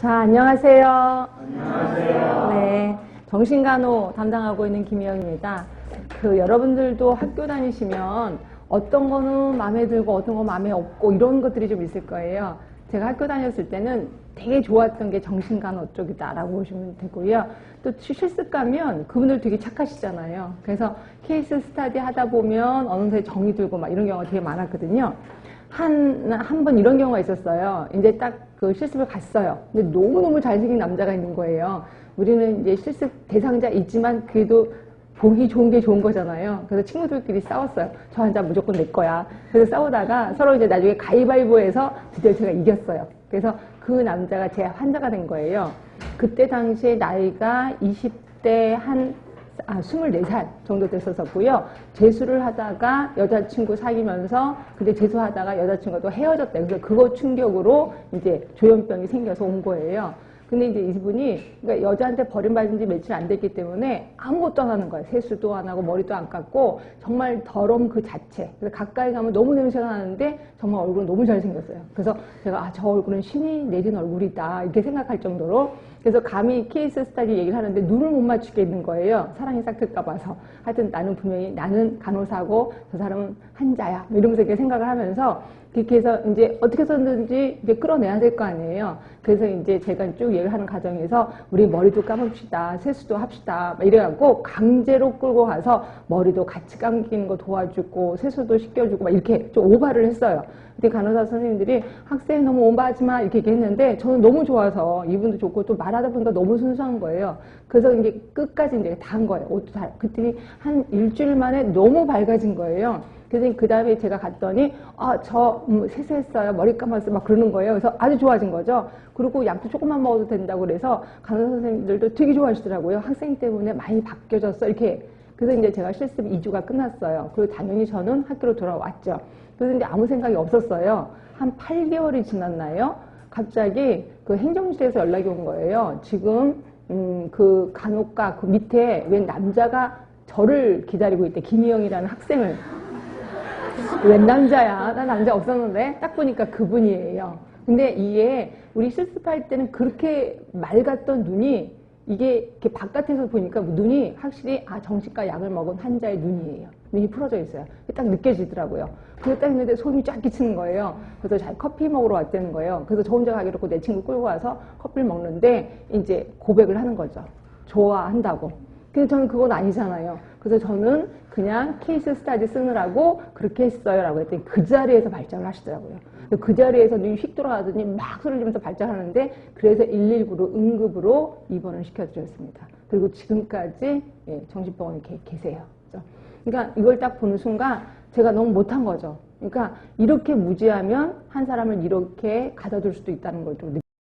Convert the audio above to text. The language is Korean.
자, 안녕하세요. 안녕하세요. 네. 정신간호 담당하고 있는 김희영입니다. 그 여러분들도 학교 다니시면 어떤 거는 마음에 들고 어떤 거 마음에 없고 이런 것들이 좀 있을 거예요. 제가 학교 다녔을 때는 되게 좋았던 게 정신간호 쪽이다라고 보시면 되고요. 또 실습 가면 그분들 되게 착하시잖아요. 그래서 케이스 스타디 하다 보면 어느새 정이 들고 막 이런 경우가 되게 많았거든요. 한, 한 번 이런 경우가 있었어요. 이제 딱 그 실습을 갔어요. 근데 너무너무 잘생긴 남자가 있는 거예요. 우리는 이제 실습 대상자 있지만 그래도 보기 좋은 게 좋은 거잖아요. 그래서 친구들끼리 싸웠어요. 저 환자 무조건 내 거야. 그래서 싸우다가 서로 이제 나중에 가위바위보해서 드디어 제가 이겼어요. 그래서 그 남자가 제 환자가 된 거예요. 그때 당시에 나이가 20대 한 아, 24살 정도 됐었었고요. 재수를 하다가 여자친구 사귀면서 근데 재수하다가 여자친구가 또 헤어졌대요. 그래서 그거 충격으로 이제 조현병이 생겨서 온 거예요. 근데 이제 이분이 그러니까 여자한테 버림받은 지 며칠 안 됐기 때문에 아무것도 안 하는 거예요. 세수도 안 하고 머리도 안 깎고 정말 더러움 그 자체. 그래서 가까이 가면 너무 냄새가 나는데 정말 얼굴은 너무 잘생겼어요. 그래서 제가 아, 저 얼굴은 신이 내린 얼굴이다 이렇게 생각할 정도로 그래서 감히 케이스 스타디 얘기를 하는데 눈을 못 맞추겠는 거예요. 사랑이 싹 틀까 봐서. 하여튼 나는 분명히 나는 간호사고 저 사람은 환자야. 뭐 이러면서 이렇게 생각을 하면서 그렇게 해서 이제 어떻게 해서든지 이제 끌어내야 될 거 아니에요. 그래서 이제 제가 쭉 얘기를 하는 과정에서 우리 머리도 감읍시다. 세수도 합시다. 막 이래갖고 강제로 끌고 가서 머리도 같이 감기는 거 도와주고 세수도 시켜주고 막 이렇게 좀 오바를 했어요. 근데 간호사 선생님들이 학생 너무 오바하지 마 이렇게 얘기했는데 저는 너무 좋아서 이분도 좋고 또 말하다 보니까 너무 순수한 거예요. 그래서 이제 끝까지 이제 다 한 거예요. 옷도 다. 그랬더니 한 일주일 만에 너무 밝아진 거예요. 그래서 그 다음에 제가 갔더니 아저 음, 세수했어요. 머리 감았어요 막 그러는 거예요. 그래서 아주 좋아진 거죠. 그리고 약도 조금만 먹어도 된다고 그래서 간호사 선생님들도 되게 좋아하시더라고요. 학생 때문에 많이 바뀌어졌어. 이렇게. 그래서 이제 제가 실습 2주가 끝났어요. 그리고 당연히 저는 학교로 돌아왔죠. 그래서 이제 아무 생각이 없었어요. 한 8개월이 지났나요? 갑자기 그 행정실에서 연락이 온 거예요. 지금 음, 그 간호과 그 밑에 웬 남자가 저를 기다리고 있대. 김희영이라는 학생을 웬 남자야? 나 남자 없었는데 딱 보니까 그분이에요. 근데 이게 우리 실습할 때는 그렇게 맑았던 눈이 이게 이렇게 바깥에서 보니까 눈이 확실히 아 정신과 약을 먹은 환자의 눈이에요. 눈이 풀어져 있어요. 딱 느껴지더라고요. 딱 있는데 소름이 쫙 끼치는 거예요. 그래서 잘 커피 먹으러 왔다는 거예요. 그래서 저 혼자 가기로 내 친구 끌고 와서 커피를 먹는데 이제 고백을 하는 거죠. 좋아한다고. 근데 저는 그건 아니잖아요. 그래서 저는 그냥 케이스 스타디 쓰느라고 그렇게 했어요. 라고 했더니 그 자리에서 발작을 하시더라고요. 그 자리에서 눈이 휙 돌아가더니 막 소리를 지면서 발작하는데 그래서 119로 응급으로 입원을 시켜드렸습니다. 그리고 지금까지 예, 정신병원에 계세요. 그러니까 이걸 딱 보는 순간 제가 너무 못한 거죠. 그러니까 이렇게 무지하면 한 사람을 이렇게 가둬둘 수도 있다는 걸좀